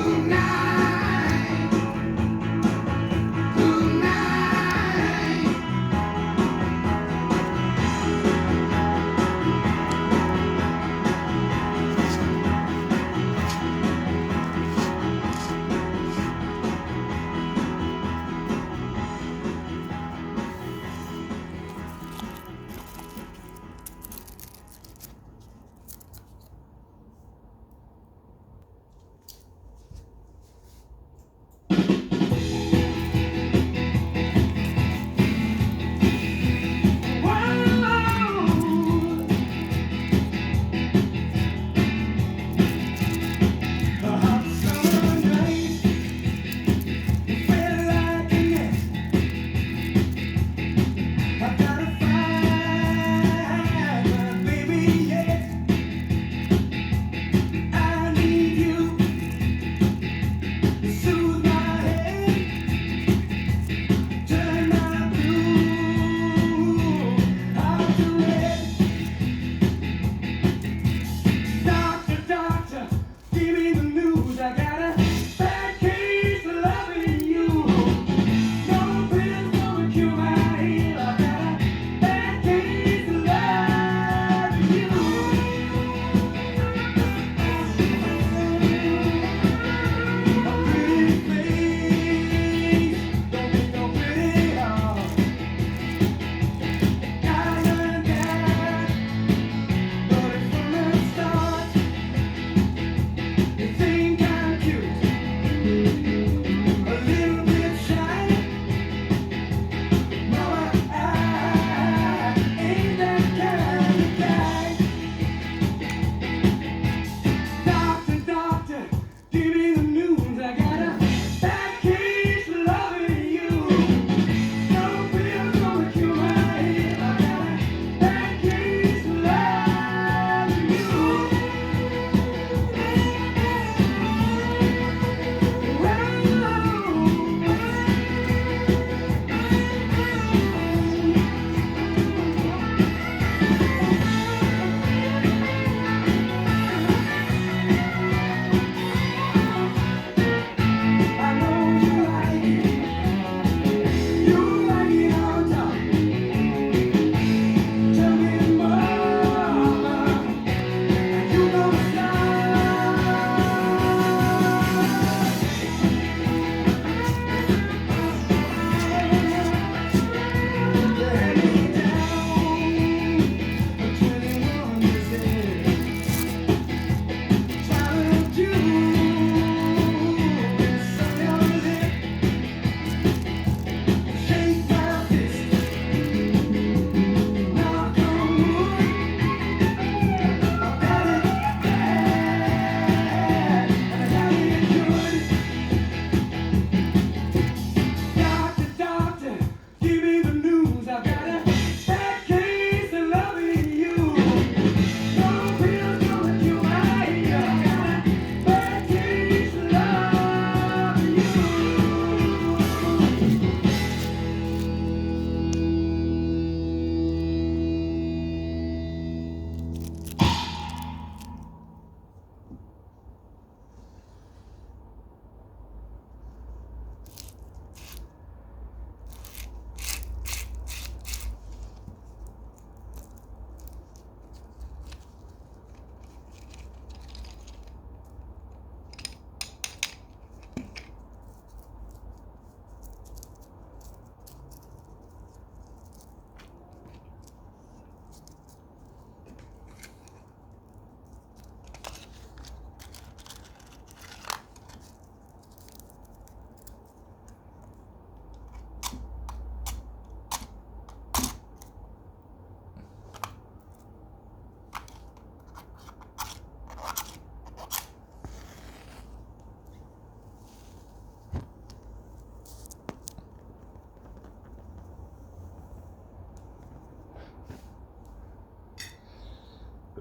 tonight.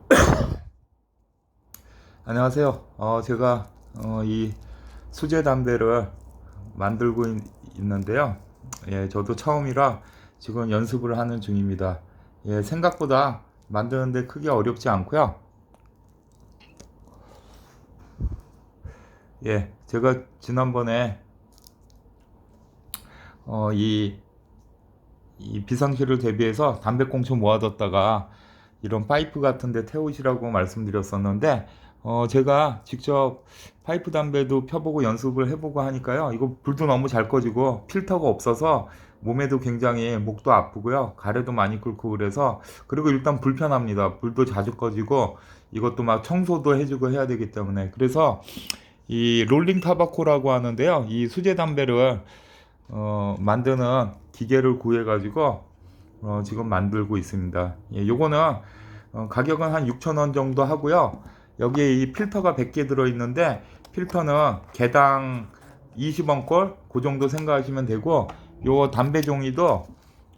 안녕하세요. 어, 제가 어, 이 수제 담배를 만들고 있, 는데요 예, 저도 처음이라 지금 연습을 하는 중입니다. 예, 생각보다 만드는데 크게 어렵지 않고요. 예, 제가 지난번에 어, 이, 이 비상시를 대비해서 담배꽁초 모아뒀다가 이런 파이프 같은 데 태우시라고 말씀드렸었는데 어, 제가 직접 파이프 담배도 펴보고 연습을 해보고 하니까요. 이거 불도 너무 잘 꺼지고 필터가 없어서 몸에도 굉장히 목도 아프고요. 가래도 많이 끓고 그래서 그리고 일단 불편합니다. 불도 자주 꺼지고 이것도 막 청소도 해주고 해야 되기 때문에 그래서 이 롤링 타바코라고 하는데요. 이 수제 담배를 어, 만드는 기계를 구해 가지고 어, 지금 만들고 있습니다. 예, 요거는 어, 가격은 한 6,000원 정도 하고요. 여기에 이 필터가 100개 들어있는데 필터는 개당 20원 꼴 그 정도 생각하시면 되고 요 담배 종이도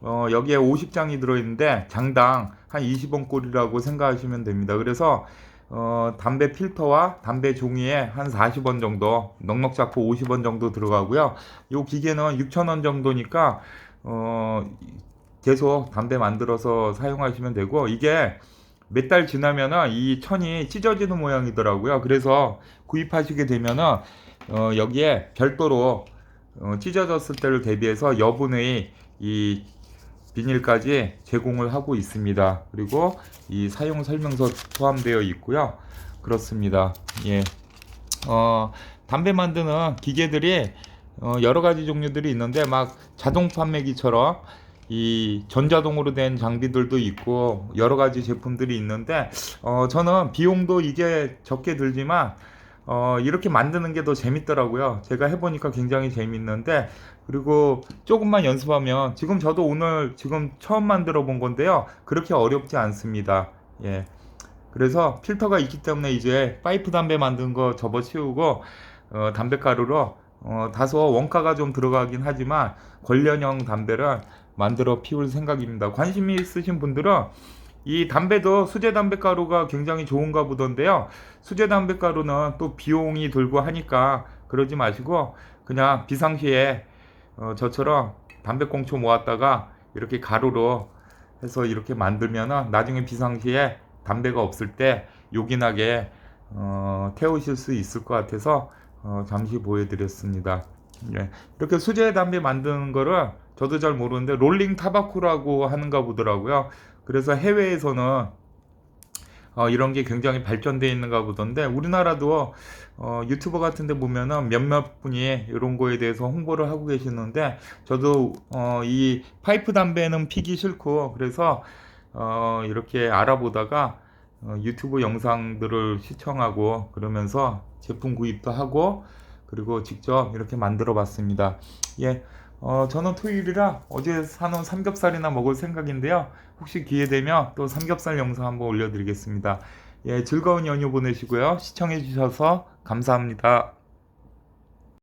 어, 여기에 50장이 들어있는데 장당 한 20원 꼴이라고 생각하시면 됩니다. 그래서 어, 담배 필터와 담배 종이에 한 40원 정도 넉넉 잡고 50원 정도 들어가고요. 요 기계는 6,000원 정도니까 어, 계속 담배 만들어서 사용하시면 되고 이게 몇 달 지나면은 이 천이 찢어지는 모양이더라고요. 그래서 구입하시게 되면은 어, 여기에 별도로 어, 찢어졌을 때를 대비해서 여분의 이 비닐까지 제공을 하고 있습니다. 그리고 이 사용 설명서 포함되어 있고요. 그렇습니다. 예. 어, 담배 만드는 기계들이 어, 여러 가지 종류들이 있는데 막 자동 판매기처럼 이 전자동으로 된 장비들도 있고 여러 가지 제품들이 있는데 어, 저는 비용도 이게 적게 들지만 어, 이렇게 만드는 게 더 재밌더라고요. 제가 해보니까 굉장히 재밌는데 그리고 조금만 연습하면 지금 저도 오늘 지금 처음 만들어 본 건데요. 그렇게 어렵지 않습니다. 예. 그래서 필터가 있기 때문에 이제 파이프 담배 만든 거 접어 치우고 어, 담배가루로 어, 다소 원가가 좀 들어가긴 하지만 관련형 담배를 만들어 피울 생각입니다. 관심이 있으신 분들은 이 담배도 수제 담배 가루가 굉장히 좋은가 보던데요. 수제 담배 가루는 또 비용이 들고 하니까 그러지 마시고 그냥 비상시에 어, 저처럼 담배꽁초 모았다가 이렇게 가루로 해서 이렇게 만들면은 나중에 비상시에 담배가 없을 때 요긴하게 어, 태우실 수 있을 것 같아서 어, 잠시 보여드렸습니다. 예. 이렇게 수제 담배 만드는 거를 저도 잘 모르는데 롤링 타바코라고 하는가 보더라고요. 그래서 해외에서는 어, 이런 게 굉장히 발전되어 있는가 보던데 우리나라도 어, 유튜버 같은 데 보면은 몇몇 분이 이런 거에 대해서 홍보를 하고 계시는데 저도 어, 이 파이프 담배는 피기 싫고 그래서 어, 이렇게 알아보다가 어, 유튜브 영상들을 시청하고 그러면서 제품 구입도 하고 그리고 직접 이렇게 만들어 봤습니다. 예. 어, 저는 토요일이라 어제 사놓은 삼겹살이나 먹을 생각인데요. 혹시 기회 되면 또 삼겹살 영상 한번 올려드리겠습니다. 예, 즐거운 연휴 보내시고요. 시청해 주셔서 감사합니다.